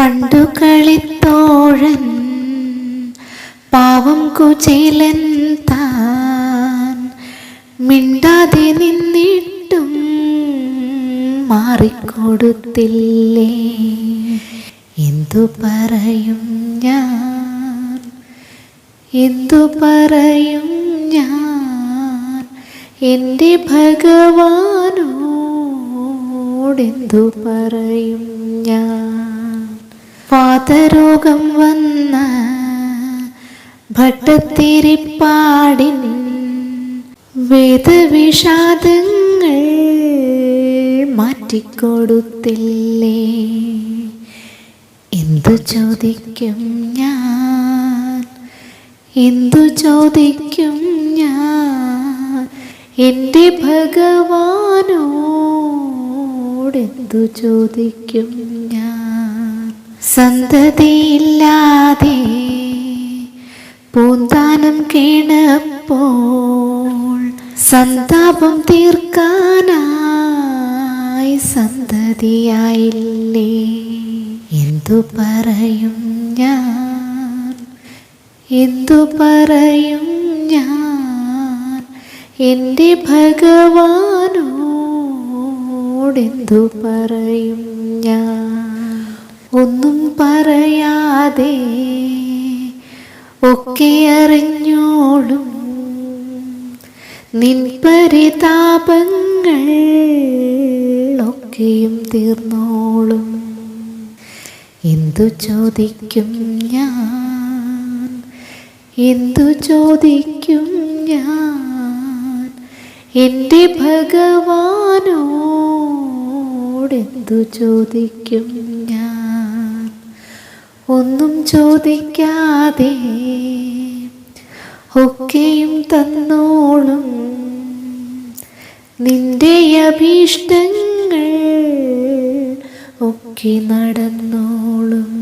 പണ്ടു കളിത്തോഴൻ പാവം കുചേലൻ താൻ മിണ്ടാതെ നിന്നിട്ടും മാറിക്കൊടുത്തില്ലേ? എന്തു പറയും ഞാൻ? എന്തു പറയും ഞാൻ? എന്റെ ഭഗവാനോടെന്തു പറയും ഞാൻ? വാതരോഗം വന്ന ഭട്ടത്തിരിപ്പാടിൻ വേദവിഷാദങ്ങൾ മാറ്റിക്കൊടുത്തില്ലേ? എന്തു ചോദിക്കും ഞാൻ? എന്തു ചോദിക്കും ഞാൻ? എന്റെ ഭഗവാനോടെന്തു ചോദിക്കും സന്തതിയില്ലാതെ പൂന്താനം കേണപ്പോൾ സന്താപം തീർക്കാനായി സന്തതിയായില്ലേ? എന്തു പറയും ഞാൻ? എന്തു പറയും ഞാൻ? എന്റെ ഭഗവാനോടെന്തു പറയും ഞാൻ? ഒന്നും പറയാതെ ഒക്കെ അറിഞ്ഞോളും. നിൻ പരിതാപങ്ങൾ ഒക്കെയും തീർന്നോളും. എന്തു ചോദിക്കും ഞാൻ? എന്തു ചോദിക്കും ഞാൻ? എന്റെ ഭഗവാനോടെന്തു ചോദിക്കും ഞാൻ? ഒന്നും ചോദിക്കാതെ ഒക്കെയും തന്നോളും. നിന്റെ അഭീഷ്ടങ്ങൾ ഒക്കെ നടന്നോളും.